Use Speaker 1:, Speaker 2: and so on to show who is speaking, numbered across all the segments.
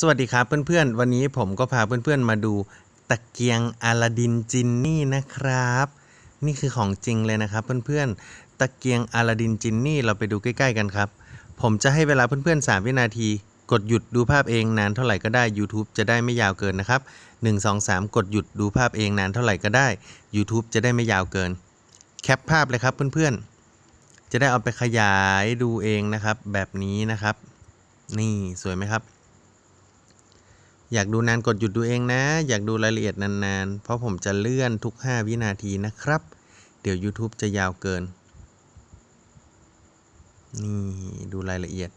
Speaker 1: สวัสดีครับเพื่อนๆ วันนี้ผมก็พาเพื่อนๆมาดูตะเกียงอลาดินจินนี่นะครับ นี่คือของจริงเลยนะครับเพื่อนๆ ตะเกียงอลาดินจินนี่เราไปดูใกล้ๆกันครับ ผมจะให้เวลาเพื่อนๆ 3 วินาที กดหยุดดูภาพเองนานเท่าไหร่ก็ได้ YouTube จะได้ไม่ยาวเกินนะครับ 1 2 3 กดหยุดดูภาพเองนานเท่าไหร่ก็ได้ YouTube จะได้ไม่ยาวเกิน แคปภาพเลยครับเพื่อนๆ จะได้เอาไปขยายดูเองนะครับ แบบนี้นะครับ นี่สวยไหมครับ อยากดูนานกดหยุดดูเองนะ อยากดูรายละเอียดนานๆ เพราะผมจะเลื่อนทุก 5 วินาทีนะครับ เดี๋ยว YouTube จะยาวเกิน นี่ดูรายละเอียด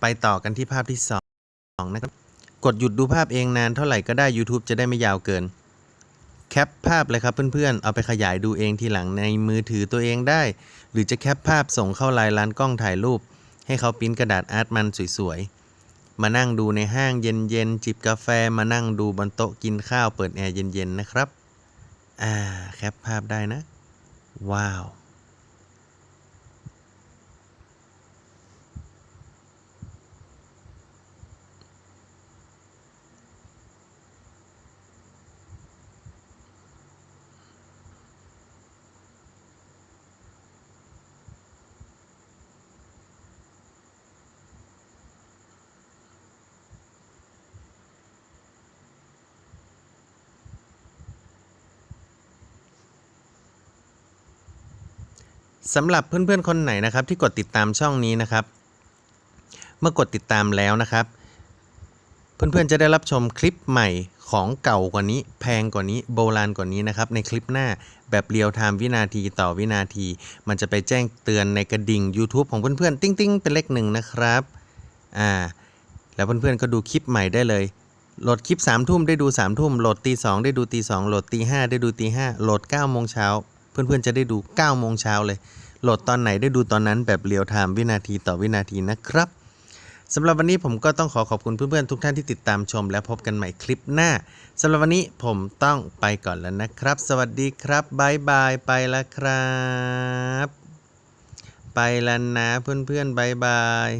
Speaker 1: ไปต่อกันที่ภาพที่ 2 นะครับ กดหยุดดูภาพเองนานเท่าไหร่ก็ได้ YouTube จะได้ไม่ยาวเกิน แคปภาพเลยครับเพื่อนๆ เอาไปขยายดูเองทีหลังในมือถือตัวเองได้ หรือจะแคปภาพส่งเข้าไลน์ร้านกล้องถ่ายรูป ให้เขาปิ้นกระดาษอาร์ตมันสวยๆ มานั่งดูในห้างเย็นๆ จิบกาแฟมานั่งดูบนโต๊ะกินข้าวเปิดแอร์เย็นๆ นะครับ อ่า แคปภาพได้นะ ว้าว สำหรับเพื่อนๆคนไหนนะครับที่กดติดตามช่องนี้นะครับ เมื่อกดติดตามแล้วนะครับ เพื่อนๆจะได้รับชมคลิปใหม่ของเก่ากว่านี้ แพงกว่านี้โบราณกว่านี้นะครับ ในคลิปหน้าแบบเรียลไทม์วินาทีต่อวินาที มันจะไปแจ้งเตือนในกระดิ่ง YouTube ของเพื่อนๆ ติ้งๆ เป็นเลขหนึ่งนะครับอ่าแล้วเพื่อนๆก็ดูคลิปใหม่ได้เลยโหลดคลิป3ามทุ่มได้ดู3ามทุ่มโหลดตีสองได้ดูตีสองโหลดตีห้าได้ดูตีห้าโหลด9ก้าโมงเช้า เพื่อนๆจะได้ดู9โมงเช้าเลย โหลดตอนไหนได้ดูตอนนั้นแบบเรียลไทม์วินาทีต่อวินาทีนะครับสำหรับวันนี้ผมก็ต้องขอขอบคุณเพื่อนๆทุกท่านที่ติดตามชม และพบกันใหม่คลิปหน้าสำหรับวันนี้ผมต้องไปก่อนแล้วนะครับ สวัสดีครับบายบายไปแล้วครับ ไปแล้วนะเพื่อนๆบายบาย